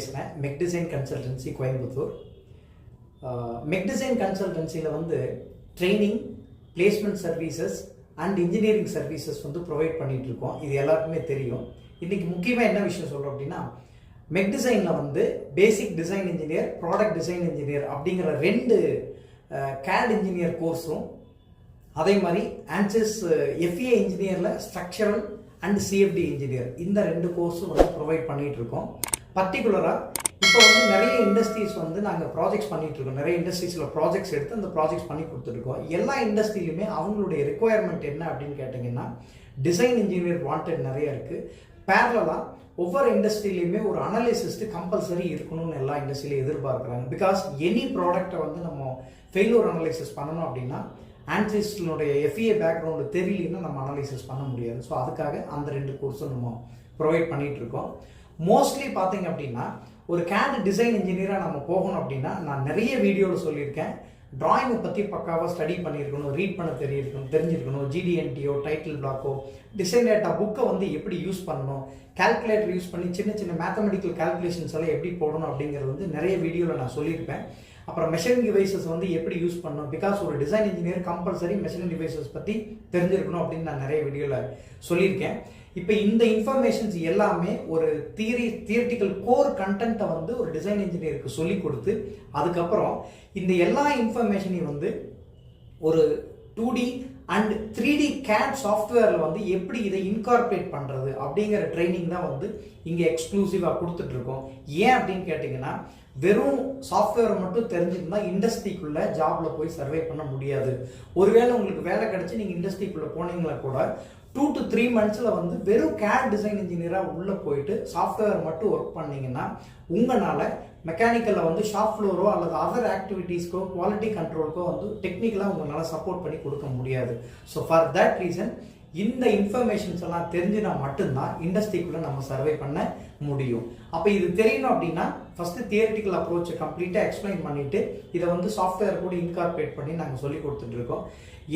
பேசுகிறேன் Mech design consultancy Coimbatore. Mech design கன்சல்டன்சியில் வந்து training placement services and engineering services வந்து provide பண்ணிகிட்ருக்கோம் இருக்கோம் இது எல்லாருக்குமே தெரியும். இன்றைக்கி முக்கியமாக என்ன விஷயம் சொல்கிறோம் அப்படின்னா மெக் டிசைனில் வந்து basic design engineer product design engineer அப்படிங்கிற ரெண்டு கேட் இன்ஜினியர் கோர்ஸும் அதே மாதிரி ஆன்சஸ் எஃப்ஏ இன்ஜினியரில் ஸ்ட்ரக்சரல் அண்ட் சிஎஃப்டி இன்ஜினியர். இந்த ரெண்டு கோர்ஸும் வந்து ப்ரொவைட் பண்ணிகிட்ருக்கோம் இருக்கோம் பர்டிகுலராக இப்போ வந்து நிறைய இண்டஸ்ட்ரீஸ் வந்து நாங்கள் ப்ராஜெக்ட்ஸ் பண்ணிகிட்ருக்கோம் நிறைய இண்டஸ்ட்ரீஸில் ப்ராஜெக்ட்ஸ் எடுத்து அந்த ப்ராஜெக்ட்ஸ் பண்ணி கொடுத்துருக்கோம் எல்லா இண்டஸ்ட்ரியிலுமே அவங்களுடைய ரெக்குவயர்மெண்ட் என்ன அப்படின்னு கேட்டிங்கன்னா டிசைன் இன்ஜினியர் வாண்டட் நிறைய இருக்குது பேரலாக ஒவ்வொரு இண்டஸ்ட்ரியிலையுமே ஒரு அனலிசிஸ்ட்டு கம்பல்சரி இருக்கணும்னு எல்லா இண்டஸ்ட்ரியிலையும் எதிர்பார்க்குறாங்க. பிகாஸ் எனி ப்ராடக்ட்டை வந்து நம்ம ஃபெயிலூர் அனலைசிஸ் பண்ணணும் அப்படின்னா ஆன்சிஸ்டினுடைய எஃப்இஏ பேக்ரவுண்டு தெரியலன்னா நம்ம அனலைசிஸ் பண்ண முடியாது. ஸோ அதுக்காக அந்த ரெண்டு கோர்ஸும் நம்ம ப்ரொவைட் பண்ணிகிட்ருக்கோம் மோஸ்ட்லி பார்த்தீங்க அப்படின்னா ஒரு கேட் டிசைன் இன்ஜினியராக நம்ம போகணும் அப்படின்னா நான் நிறைய வீடியோவில் சொல்லியிருக்கேன். டிராயிங்கை பற்றி பக்காவாக ஸ்டடி பண்ணியிருக்கணும் ரீட் பண்ண தெரியிருக்கணும் தெரிஞ்சிருக்கணும். ஜிடிஎன்டியோ டைட்டில் பிளாக்கோ டிசைன் டேட்டா புக்கை வந்து எப்படி யூஸ் பண்ணணும் கால்குலேட்டர் யூஸ் பண்ணி சின்ன சின்ன மேத்தமெட்டிக்கல் கால்குலேஷன்ஸ் எல்லாம் எப்படி போடணும் அப்படிங்கிறது வந்து நிறைய வீடியோவில் நான் சொல்லியிருப்பேன். அப்புறம் மெஷரிங் டிவைசஸ் வந்து எப்படி யூஸ் பண்ணணும் பிகாஸ் ஒரு design engineer compulsory measuring devices பற்றி தெரிஞ்சிருக்கணும் அப்படின்னு நான் நிறைய வீடியோவில் சொல்லியிருக்கேன். இப்போ இந்த இன்ஃபர்மேஷன்ஸ் எல்லாமே ஒரு தியரி தியரிட்டிக்கல் கோர் கண்டென்ட்டை வந்து ஒரு டிசைன் இன்ஜினியருக்கு சொல்லி கொடுத்து அதுக்கப்புறம் இந்த எல்லா இன்ஃபர்மேஷனையும் வந்து ஒரு two D and three D CAD சாஃப்ட்வேரில் வந்து எப்படி இதை இன்கார்பரேட் பண்ணுறது அப்படிங்கிற ட்ரைனிங் தான் வந்து இங்கே எக்ஸ்க்ளூசிவாக கொடுத்துட்ருக்கோம் ஏன் அப்படின்னு கேட்டிங்கன்னா வெறும் சாஃப்ட்வேரை மட்டும் தெரிஞ்சிருந்தா இண்டஸ்ட்ரிக்குள்ளே ஜாபில் போய் சர்வே பண்ண முடியாது. ஒருவேளை உங்களுக்கு வேலை கிடச்சி நீங்கள் இண்டஸ்ட்ரிக்குள்ளே போனீங்களா கூட டூ டு த்ரீ மந்த்ஸில் வந்து வெறும் கேட் டிசைன் இன்ஜினியராக உள்ளே போயிட்டு சாஃப்ட்வேர் மட்டும் ஒர்க் பண்ணீங்கன்னா உங்களால் மெக்கானிக்கலில் வந்து ஷாப் ஃப்ளோரோ அல்லது அதர் ஆக்டிவிட்டீஸ்க்கோ குவாலிட்டி கண்ட்ரோலுக்கோ வந்து டெக்னிக்கலாக உங்களால் சப்போர்ட் பண்ணி கொடுக்க முடியாது. ஸோ ஃபார் தட் ரீசன் இந்த இன்ஃபர்மேஷன்ஸ் எல்லாம் தெரிஞ்சுனா மட்டும்தான் இண்டஸ்ட்ரிக்குள்ளே நம்ம சர்வே பண்ண முடியும். அப்போ இது தெரியணும் அப்படின்னா ஃபஸ்ட்டு தியரிட்டிக்கல் அப்ரோச்சை கம்ப்ளீட்டாக எக்ஸ்பிளைன் பண்ணிவிட்டு இதை வந்து சாஃப்ட்வேர் கூட இன்கார்பரேட் பண்ணி நாங்கள் சொல்லி கொடுத்துட்ருக்கோம்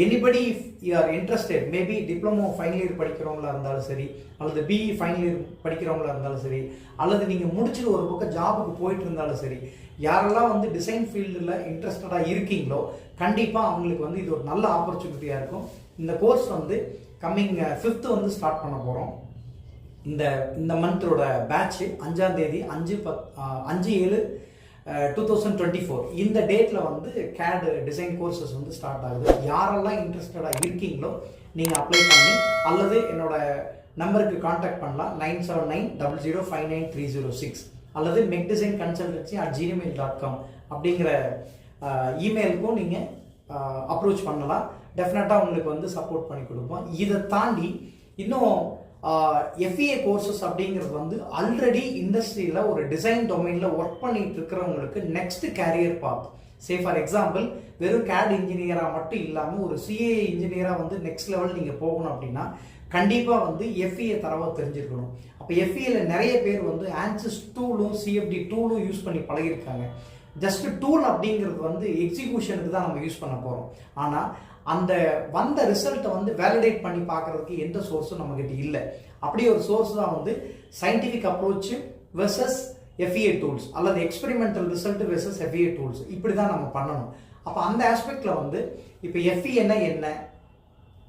anybody if you are interested maybe diploma final year படிக்கிறவங்களா இருந்தாலும் சரி அல்லது பிஇ ஃபைனல் இயர் படிக்கிறவங்களா இருந்தாலும் சரி அல்லது நீங்கள் முடிச்சுட்டு ஒரு பக்கம் ஜாபுக்கு போயிட்டு இருந்தாலும் சரி யாரெல்லாம் வந்து டிசைன் ஃபீல்டில் இன்ட்ரெஸ்டடாக இருக்கீங்களோ கண்டிப்பாக அவங்களுக்கு வந்து இது ஒரு நல்ல ஆப்பர்ச்சுனிட்டியாக இருக்கும். இந்த கோர்ஸ் வந்து கம்மிங் ஃபிஃப்த்து வந்து ஸ்டார்ட் பண்ண போகிறோம் இந்த இந்த மந்த்தோட பேட்ச் அஞ்சாம் தேதி அஞ்சு பத் அஞ்சு ஏழு டூ தௌசண்ட் டுவெண்ட்டி ஃபோர் இந்த டேட்டில் வந்து கேடு டிசைன் கோர்சஸ் வந்து ஸ்டார்ட் ஆகுது. யாரெல்லாம் இன்ட்ரெஸ்டடாக இருக்கீங்களோ நீங்கள் அப்ளை பண்ணி அல்லது என்னோட நம்பருக்கு காண்டாக்ட் பண்ணலாம். Nine seven nine double zero five nine three zero six அல்லது Mech design consultancy at Gmail dot com அப்படிங்கிற இமெயிலுக்கும் நீங்கள் அப்ரோச் பண்ணலாம். டெஃபினட்டாக உங்களுக்கு வந்து சப்போர்ட் பண்ணி கொடுப்போம். இதை தாண்டி இன்னும் எஃப்இஏ கோர்சஸ் அப்படிங்கிறது வந்து ஆல்ரெடி இண்டஸ்ட்ரியில் ஒரு டிசைன் டொமைனில் ஒர்க் பண்ணிட்டு இருக்கிறவங்களுக்கு next career path say for example வெறும் கேட் இன்ஜினியராக மட்டும் இல்லாமல் ஒரு சிஏ இன்ஜினியராக வந்து நெக்ஸ்ட் லெவல் நீங்கள் போகணும் அப்படின்னா கண்டிப்பாக வந்து எஃப்இஏ தரவாக தெரிஞ்சிருக்கணும். அப்போ எஃப்இஏல நிறைய பேர் வந்து ஆன்சஸ் டூலும் சிஎஃப்டி டூலும் யூஸ் பண்ணி பழகிருக்காங்க ஜஸ்ட் டூல் அப்படிங்கிறது வந்து எக்ஸிக்யூஷனுக்கு தான் நம்ம யூஸ் பண்ண போகிறோம் ஆனால் அந்த வந்த ரிசல்ட்டை வந்து வேலிடேட் பண்ணி பார்க்கறதுக்கு எந்த சோர்ஸும் நம்மக்கிட்ட இல்லை. அப்படி ஒரு சோர்ஸ் தான் வந்து scientific approach versus FEA tools அல்லது experimental result versus FEA tools இப்படி தான் நம்ம பண்ணணும். அப்போ அந்த ஆஸ்பெக்டில் வந்து இப்போ எஃப்இஎன்னா என்ன?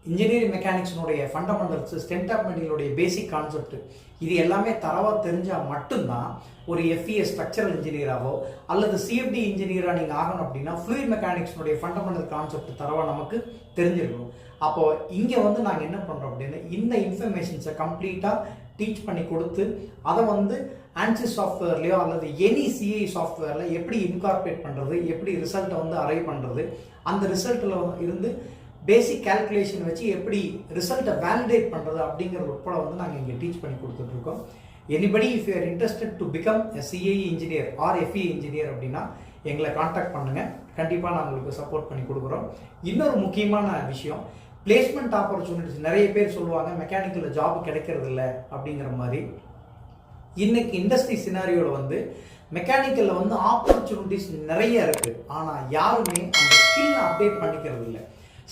இன்ஜினியரிங் மெக்கானிக்ஸினுடைய ஃபண்டமெண்டல்ஸ் ஸ்டென்ட் ஆஃப் மெட்டீரியலுடைய பேசிக் கான்செப்ட் இது எல்லாமே தரவாக தெரிஞ்சால் மட்டும்தான் ஒரு எஃப்இஏ ஸ்ட்ரக்சரல் இன்ஜினியராகவோ அல்லது சிஎஃப்டி இன்ஜினியராக நீங்கள் ஆகணும் அப்படின்னா ஃப்ளூயிட் மெக்கானிக்ஸ்னுடைய ஃபண்டமெண்டல் கான்செப்ட் தரவாக நமக்கு தெரிஞ்சிருக்கணும். அப்போ இங்கே வந்து நாங்கள் என்ன பண்ணுறோம் அப்படின்னா இந்த இன்ஃபர்மேஷன்ஸை கம்ப்ளீட்டாக டீச் பண்ணி கொடுத்து அதை வந்து ஆன்சி சாஃப்ட்வேர்லையோ அல்லது எனி சிஐ சாஃப்ட்வேரில் எப்படி இன்கார்பரேட் பண்ணுறது எப்படி ரிசல்ட்டை வந்து அரைவ் பண்ணுறது அந்த ரிசல்ட்டில் இருந்து பேசிக் கேல்குலேஷன் வச்சு எப்படி ரிசல்ட்டை வேலிடேட் பண்ணுறது அப்படிங்கிற உட்பட வந்து நாங்கள் இங்கே டீச் பண்ணி கொடுத்துட்ருக்கோம். Anybody if you are interested to become a engineer or FE engineer அப்படின்னா எங்களை காண்டாக்ட் பண்ணுங்கள் கண்டிப்பாக நான் உங்களுக்கு சப்போர்ட் பண்ணி கொடுக்குறோம். இன்னொரு முக்கியமான விஷயம் பிளேஸ்மெண்ட் ஆப்பர்ச்சுனிட்டிஸ் நிறைய பேர் சொல்லுவாங்க மெக்கானிக்கலில் ஜாப் கிடைக்கிறது இல்லை அப்படிங்கிற மாதிரி. இன்னைக்கு இண்டஸ்ட்ரி சினாரியோவில் வந்து மெக்கானிக்கலில் வந்து ஆப்பர்ச்சுனிட்டிஸ் நிறைய இருக்குது ஆனால் யாருமே அந்த ஸ்கில் அப்டேட் பண்ணிக்கிறது இல்லை.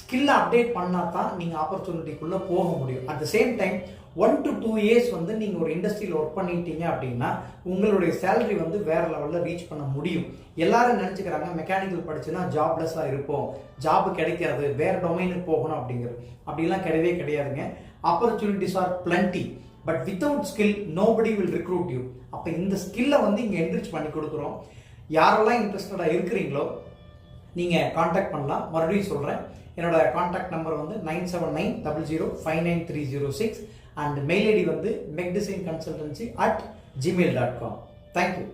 ஸ்கில்லை அப்டேட் பண்ணால் தான் நீங்கள் ஆப்பர்ச்சுனிட்டிக்குள்ளே போக முடியும். At the same time one to two years வந்து நீங்கள் ஒரு இண்டஸ்ட்ரியில் ஒர்க் பண்ணிட்டீங்க அப்படின்னா உங்களுடைய சேலரி வந்து வேற லெவலில் ரீச் பண்ண முடியும். எல்லாரும் நினச்சிக்கிறாங்க மெக்கானிக்கல் படிச்சுன்னா ஜாப்லெஸ்ஸாக இருப்போம். ஜாப் கிடைக்காது வேறு டொமைனுக்கு போகணும் அப்படிங்கிறது. அப்படிலாம் கிடையவே கிடையாதுங்க. Opportunities are plenty but without skill nobody will recruit you அப்போ இந்த ஸ்கில்லை வந்து இங்கே என்ரிச் பண்ணி கொடுக்குறோம். யாரெல்லாம் இன்ட்ரெஸ்டடாக இருக்கிறீங்களோ நீங்கள் காண்டாக்ட் பண்ணலாம். மறுபடியும் சொல்கிறேன் என்னோட காண்டாக்ட் நம்பர் வந்து nine seven nine double zero five nine three zero six and mail ID வந்து Mech design consultancy at Gmail dot com thank you